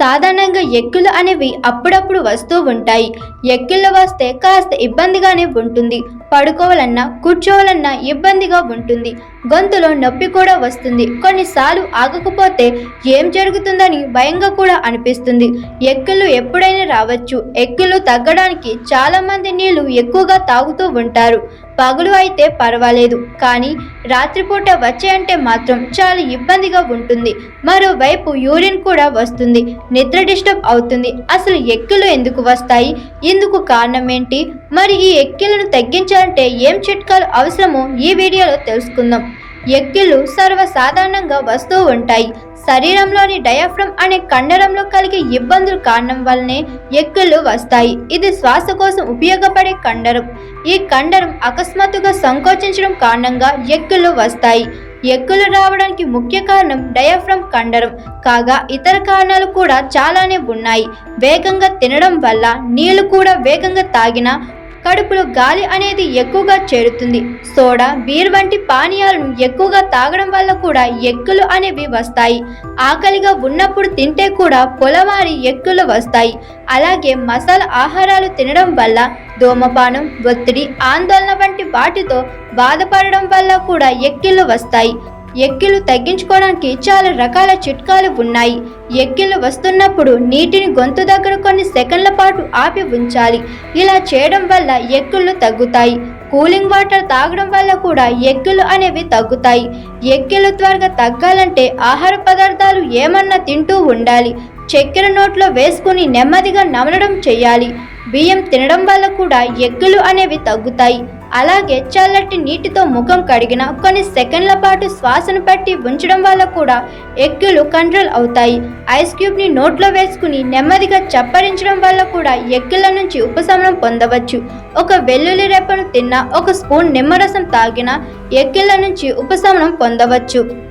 సాధారణంగా ఎక్కిళ్ళు అనేవి అప్పుడప్పుడు వస్తూ ఉంటాయి. ఎక్కిళ్ళు వస్తే కాస్త ఇబ్బందిగానే ఉంటుంది. పడుకోవాలన్నా కూర్చోవాలన్నా ఇబ్బందిగా ఉంటుంది. గొంతులో నొప్పి కూడా వస్తుంది. కొన్నిసార్లు ఆగకపోతే ఏం జరుగుతుందని భయంగా కూడా అనిపిస్తుంది. ఎక్కిళ్ళు ఎప్పుడైనా రావచ్చు. ఎక్కిళ్ళు తగ్గడానికి చాలామంది నీళ్ళు ఎక్కువగా తాగుతూ ఉంటారు. పగులు అయితే పర్వాలేదు. కానీ రాత్రిపూట వచ్చాయంటే మాత్రం చాలా ఇబ్బందిగా ఉంటుంది. మరోవైపు యూరిన్ కూడా వస్తుంది. నిద్ర డిస్టర్బ్ అవుతుంది. అసలు ఎక్కులు ఎందుకు వస్తాయి? ఇందుకు కారణం ఏంటి? మరి ఈ ఎక్కిలను తగ్గించాలంటే ఏం చిట్కాలు అవసరమో ఈ వీడియోలో తెలుసుకుందాం. ఎక్కిళ్ళు సర్వసాధారణంగా వస్తూ ఉంటాయి. శరీరంలోని డయాఫ్రమ్ అనే కండరంలో కలిగే ఇబ్బందుల కారణం వల్లనే ఎక్కిళ్ళు వస్తాయి. ఇది శ్వాస కోసం ఉపయోగపడే కండరం. ఈ కండరం అకస్మాత్తుగా సంకోచించడం కారణంగా ఎక్కిళ్ళు వస్తాయి. ఎక్కులు రావడానికి ముఖ్య కారణం డయాఫ్రమ్ కండరం. కాగా ఇతర కారణాలు కూడా చాలానే ఉన్నాయి. వేగంగా తినడం వల్ల నీళ్ళు కూడా వేగంగా తాగినా కడుపులో గాలి అనేది ఎక్కువగా చేరుతుంది. సోడా బీర్ వంటి పానీయాలను ఎక్కువగా తాగడం వల్ల కూడా ఎక్కులు అనేవి వస్తాయి. ఆకలిగా ఉన్నప్పుడు తింటే కూడా పొలవారి ఎక్కులు వస్తాయి. అలాగే మసాలా ఆహారాలు తినడం వల్ల ధూమపానం ఒత్తిడి ఆందోళన వంటి వాటితో బాధపడడం వల్ల కూడా ఎక్కిళ్ళు వస్తాయి. ఎక్కిలు తగ్గించుకోవడానికి చాలా రకాల చిట్కాలు ఉన్నాయి. ఎక్కిలు వస్తున్నప్పుడు నీటిని గొంతు దగ్గర కొన్ని సెకండ్ల పాటు ఆపి ఉంచాలి. ఇలా చేయడం వల్ల ఎక్కిళ్ళు తగ్గుతాయి. కూలింగ్ వాటర్ తాగడం వల్ల కూడా ఎక్కిళ్ళు అనేవి తగ్గుతాయి. ఎక్కిలు త్వరగా తగ్గాలంటే ఆహార పదార్థాలు ఏమన్నా తింటూ ఉండాలి. చక్కెర నోట్లో వేసుకుని నెమ్మదిగా నమలడం చేయాలి. బియ్యం తినడం వల్ల కూడా ఎగ్గులు అనేవి తగ్గుతాయి. అలాగే చల్లటి నీటితో ముఖం కడిగిన కొన్ని సెకండ్ల పాటు శ్వాసను పట్టి ఉంచడం వల్ల కూడా ఎగ్గులు కంట్రోల్ అవుతాయి. ఐస్ క్యూబ్ని నోట్లో వేసుకుని నెమ్మదిగా చప్పరించడం వల్ల కూడా ఎగ్గుల నుంచి ఉపశమనం పొందవచ్చు. ఒక వెల్లుల్లి రెప్పను తిన్నా ఒక స్పూన్ నిమ్మరసం తాగినా ఎగ్గుల నుంచి ఉపశమనం పొందవచ్చు.